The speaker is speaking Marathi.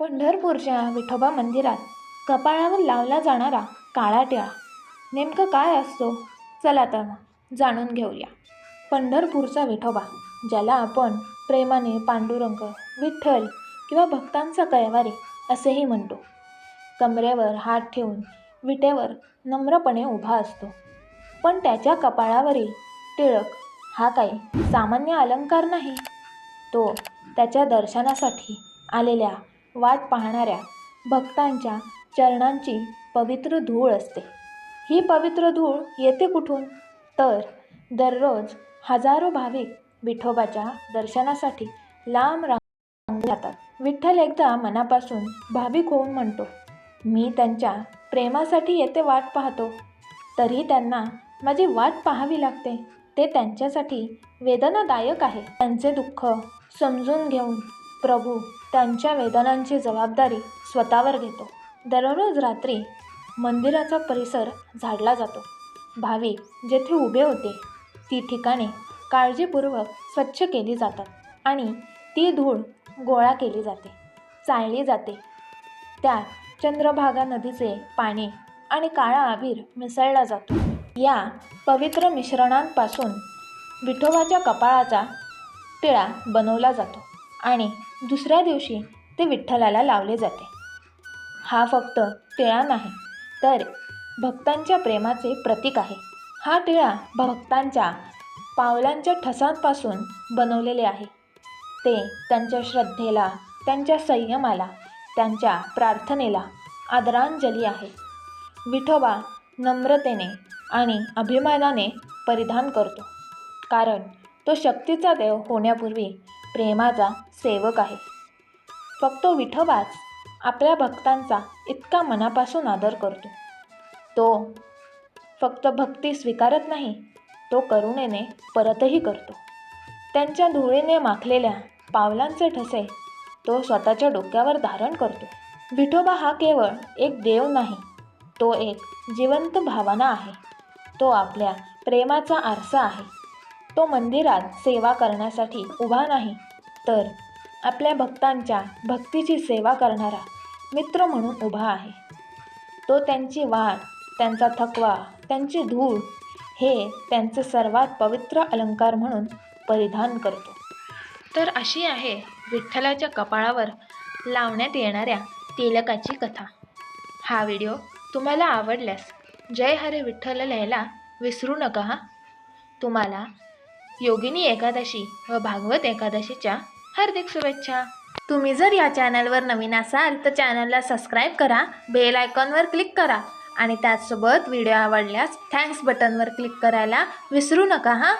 पंढरपूरच्या विठोबा मंदिरात कपाळावर लावला जाणारा काळा टिळा. नेमकं काय असतो? चला तर मग जाणून घेऊया. पंढरपूरचा विठोबा ज्याला आपण प्रेमाने पांडुरंग विठ्ठल किंवा भक्तांचा कैवारी असेही म्हणतो. कमरेवर हात ठेवून विटेवर नम्रपणे उभा असतो. पण त्याच्या कपाळावरील टिळक हा काही सामान्य अलंकार नाही. तो त्याच्या दर्शनासाठी आलेल्या वाट पाहणाऱ्या भक्तांच्या चरणांची पवित्र धूळ असते. ही पवित्र धूळ येते कुठून? तर दररोज हजारो भाविक विठोबाच्या दर्शनासाठी लांब रांग जातात. विठ्ठल एकदा मनापासून भाविक होऊन म्हणतो मी त्यांच्या प्रेमासाठी येथे वाट पाहतो. तरी त्यांना माझी वाट पाहावी लागते. ते त्यांच्यासाठी वेदनादायक आहे. त्यांचे दुःख समजून घेऊन प्रभू त्यांच्या वेदनांची जबाबदारी स्वतःवर घेतो. दररोज रात्री मंदिराचा परिसर झाडला जातो. भाविक जेथे उभे होते ती ठिकाणे काळजीपूर्वक स्वच्छ केली जातात आणि ती धूळ गोळा केली जाते चाळली जाते. त्यात चंद्रभागा नदीचे पाणी आणि काळा आबीर मिसळला जातो. या पवित्र मिश्रणांपासून विठोबाच्या कपाळाचा टिळा बनवला जातो आणि दुसऱ्या दिवशी ते विठ्ठलाला लावले जाते. हा फक्त टिळा नाही तर भक्तांच्या प्रेमाचे प्रतीक आहे. हा टिळा भक्तांच्या पावलांच्या ठसांपासून बनवलेले आहे. ते त्यांच्या श्रद्धेला त्यांच्या संयमाला त्यांच्या प्रार्थनेला आदरांजली आहे. विठोबा नम्रतेने आणि अभिमानाने परिधान करतो कारण तो शक्तीचा देव होण्यापूर्वी प्रेमाचा सेवक आहे. फक्त विठोबाच आपल्या भक्तांचा इतका मनापासून आदर करतो. तो फक्त भक्ती स्वीकारत नाही तो करुणेने परतही करतो. त्यांच्या धुळीने माखलेल्या पावलांचे ठसे तो स्वतःच्या डोक्यावर धारण करतो. विठोबा हा केवळ एक देव नाही तो एक जिवंत भावना आहे. तो आपल्या प्रेमाचा आरसा आहे. तो मंदिरात सेवा करण्यासाठी उभा नाही तर आपल्या भक्तांच्या भक्तीची सेवा करणारा मित्र म्हणून उभा आहे. तो त्यांची वाढ त्यांचा थकवा त्यांची धूळ हे त्यांचे सर्वात पवित्र अलंकार म्हणून परिधान करतो. तर अशी आहे विठ्ठलाच्या कपाळावर लावण्यात येणाऱ्या तिलकाची कथा. हा व्हिडिओ तुम्हाला आवडल्यास जय हरे विठ्ठल लिहायला विसरू नका हा. तुम्हाला योगिनी एकादशी व भागवत एकादशीच्या हार्दिक शुभेच्छा. तुम्ही जर या चॅनलवर नवीन असाल तर चॅनलला सबस्क्राईब करा बेल आयकॉनवर क्लिक करा आणि त्याचसोबत व्हिडिओ आवडल्यास थँक्स बटनवर क्लिक करायला विसरू नका हां?